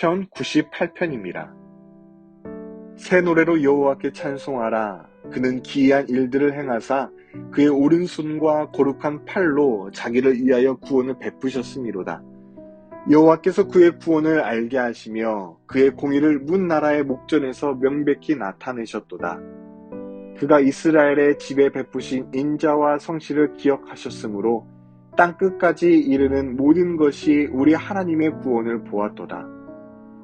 시편 98편입니다. 새 노래로 여호와께 찬송하라. 그는 기이한 일들을 행하사 그의 오른손과 거룩한 팔로 자기를 위하여 구원을 베푸셨음이로다. 여호와께서 그의 구원을 알게 하시며 그의 공의를 문 나라의 목전에서 명백히 나타내셨도다. 그가 이스라엘의 집에 베푸신 인자와 성실을 기억하셨으므로 땅 끝까지 이르는 모든 것이 우리 하나님의 구원을 보았도다.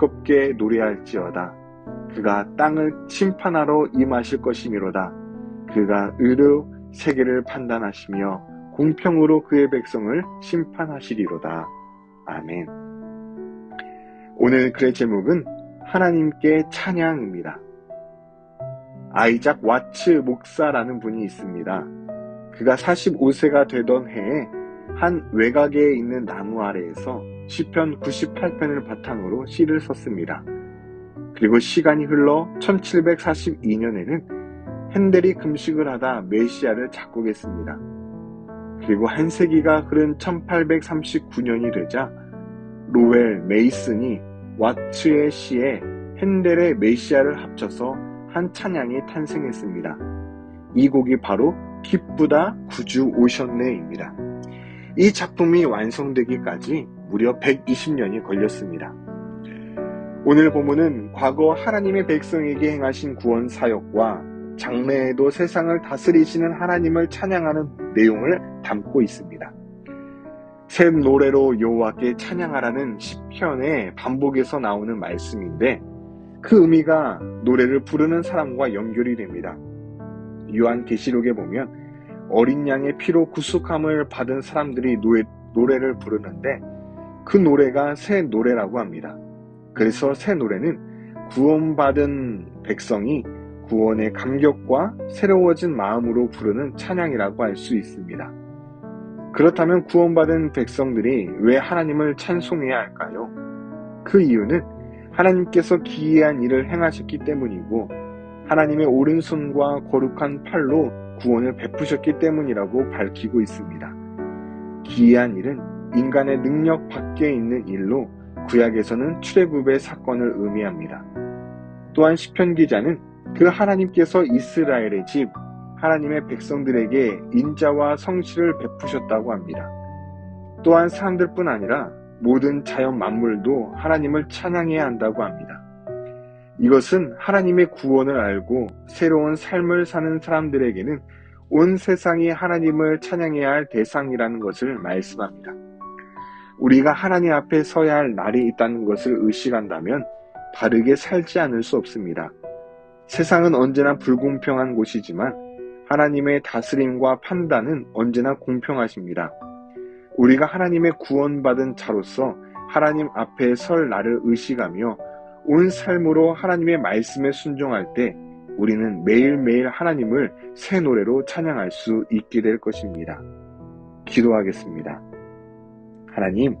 겁게 노래할지어다. 그가 땅을 심판하러 임하실 것이미로다. 그가 의로 세계를 판단하시며 공평으로 그의 백성을 심판하시리로다. 아멘. 오늘 글의 제목은 하나님께 찬양입니다. 아이작 와츠 목사라는 분이 있습니다. 그가 45세가 되던 해에 한 외곽에 있는 나무 아래에서 시편 98편을 바탕으로 시를 썼습니다. 그리고 시간이 흘러 1742년에는 핸델이 금식을 하다 메시아를 작곡했습니다. 그리고 한 세기가 흐른 1839년이 되자 로웰 메이슨이 와츠의 시에 핸델의 메시아를 합쳐서 한 찬양이 탄생했습니다. 이 곡이 바로 기쁘다 구주 오셨네입니다. 이 작품이 완성되기까지 무려 120년이 걸렸습니다. 오늘 본문은 과거 하나님의 백성에게 행하신 구원 사역과 장래에도 세상을 다스리시는 하나님을 찬양하는 내용을 담고 있습니다. 새 노래로 여호와께 찬양하라는 시편의 반복에서 나오는 말씀인데 그 의미가 노래를 부르는 사람과 연결이 됩니다. 요한 계시록에 보면 어린 양의 피로 구속함을 받은 사람들이 노래, 노래를 부르는데 그 노래가 새 노래라고 합니다. 그래서 새 노래는 구원받은 백성이 구원의 감격과 새로워진 마음으로 부르는 찬양이라고 할 수 있습니다. 그렇다면 구원받은 백성들이 왜 하나님을 찬송해야 할까요? 그 이유는 하나님께서 기이한 일을 행하셨기 때문이고 하나님의 오른손과 거룩한 팔로 구원을 베푸셨기 때문이라고 밝히고 있습니다. 기이한 일은 인간의 능력 밖에 있는 일로 구약에서는 출애굽의 사건을 의미합니다. 또한 시편 기자는 그 하나님께서 이스라엘의 집 하나님의 백성들에게 인자와 성실을 베푸셨다고 합니다. 또한 사람들뿐 아니라 모든 자연 만물도 하나님을 찬양해야 한다고 합니다. 이것은 하나님의 구원을 알고 새로운 삶을 사는 사람들에게는 온 세상이 하나님을 찬양해야 할 대상이라는 것을 말씀합니다. 우리가 하나님 앞에 서야 할 날이 있다는 것을 의식한다면 바르게 살지 않을 수 없습니다. 세상은 언제나 불공평한 곳이지만 하나님의 다스림과 판단은 언제나 공평하십니다. 우리가 하나님의 구원받은 자로서 하나님 앞에 설 날을 의식하며 온 삶으로 하나님의 말씀에 순종할 때 우리는 매일매일 하나님을 새 노래로 찬양할 수 있게 될 것입니다. 기도하겠습니다. 하나님,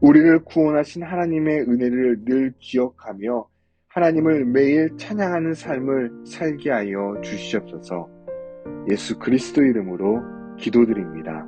우리를 구원하신 하나님의 은혜를 늘 기억하며 하나님을 매일 찬양하는 삶을 살게 하여 주시옵소서 예수 그리스도 이름으로 기도드립니다.